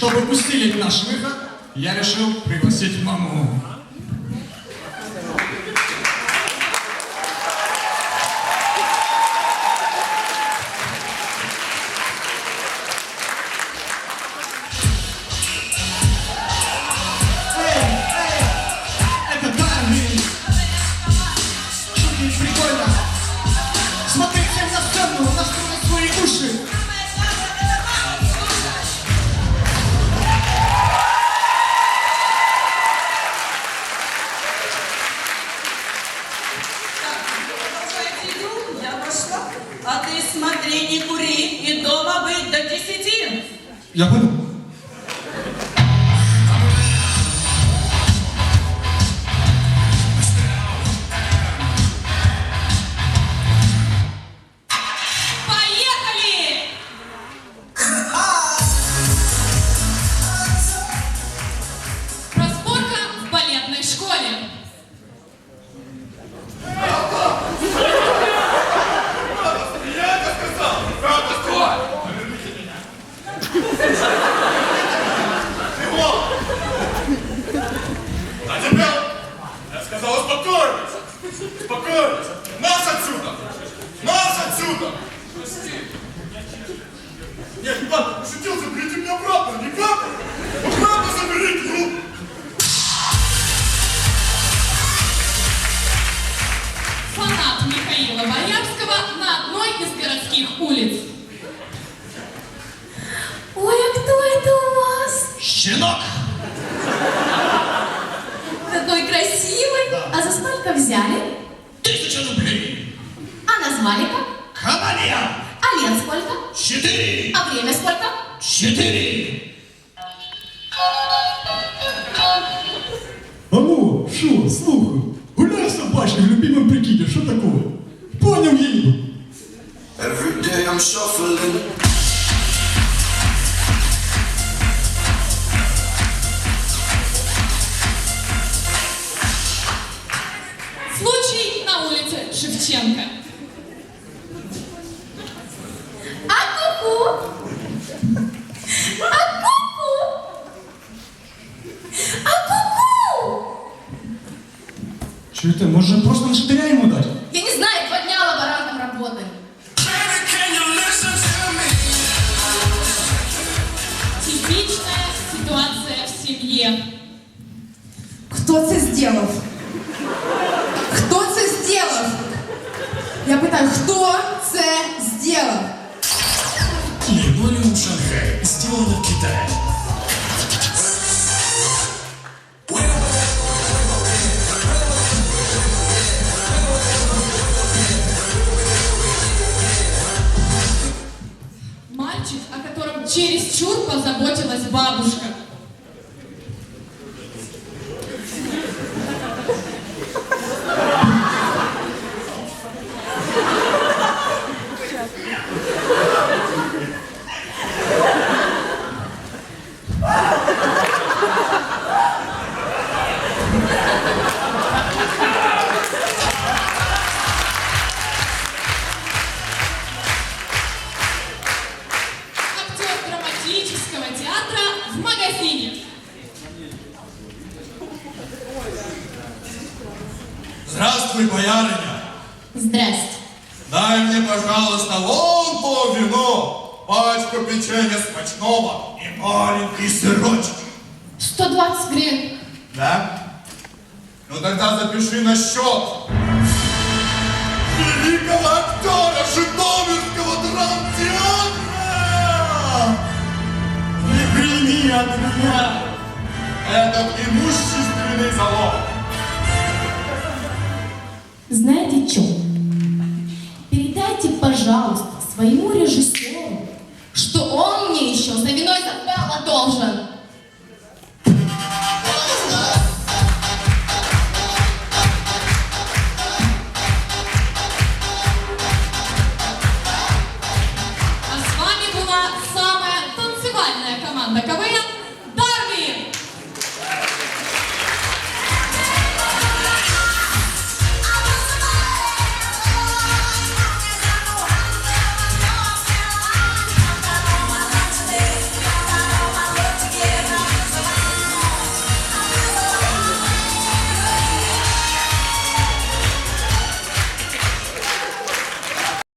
чтобы усилить наш выход, я решил пригласить маму. Смотри, не кури и дома быть до десяти. Я понял. です。Щенок! Какой красивый. А за сколько взяли? Тысяча рублей! А назвали как? Кавалер! А лет сколько? Четыре! А время сколько? Четыре! Алло, що, слухаю. Гуляй собачник в любимом прикиде, що такое? Понял, їду. Every day I'm shuffling. Шевченко. А ку-ку? А ку-ку? А ку-ку? Чуєте, може просто на штиря йому дати? Я не знаю, два дня лаборантом работаю. Типичная ситуация в семье. Хто це зробив? Хто це зробив? Питаю, хто це зробив? Линолеум Шанхай. Сделано в Китае. Мальчик, о котором чересчур позаботилась бабушка. Магазине. Здравствуй, боярыня. Здрасте. Дай мне, пожалуйста, вон то вино, пачку печенья смачного и маленький сырочек. 120 гривен. Да? Ну тогда запиши на счет великого актера Житомирского меня этот имущественный залог. Знаете что? Передайте, пожалуйста, своему режиссеру,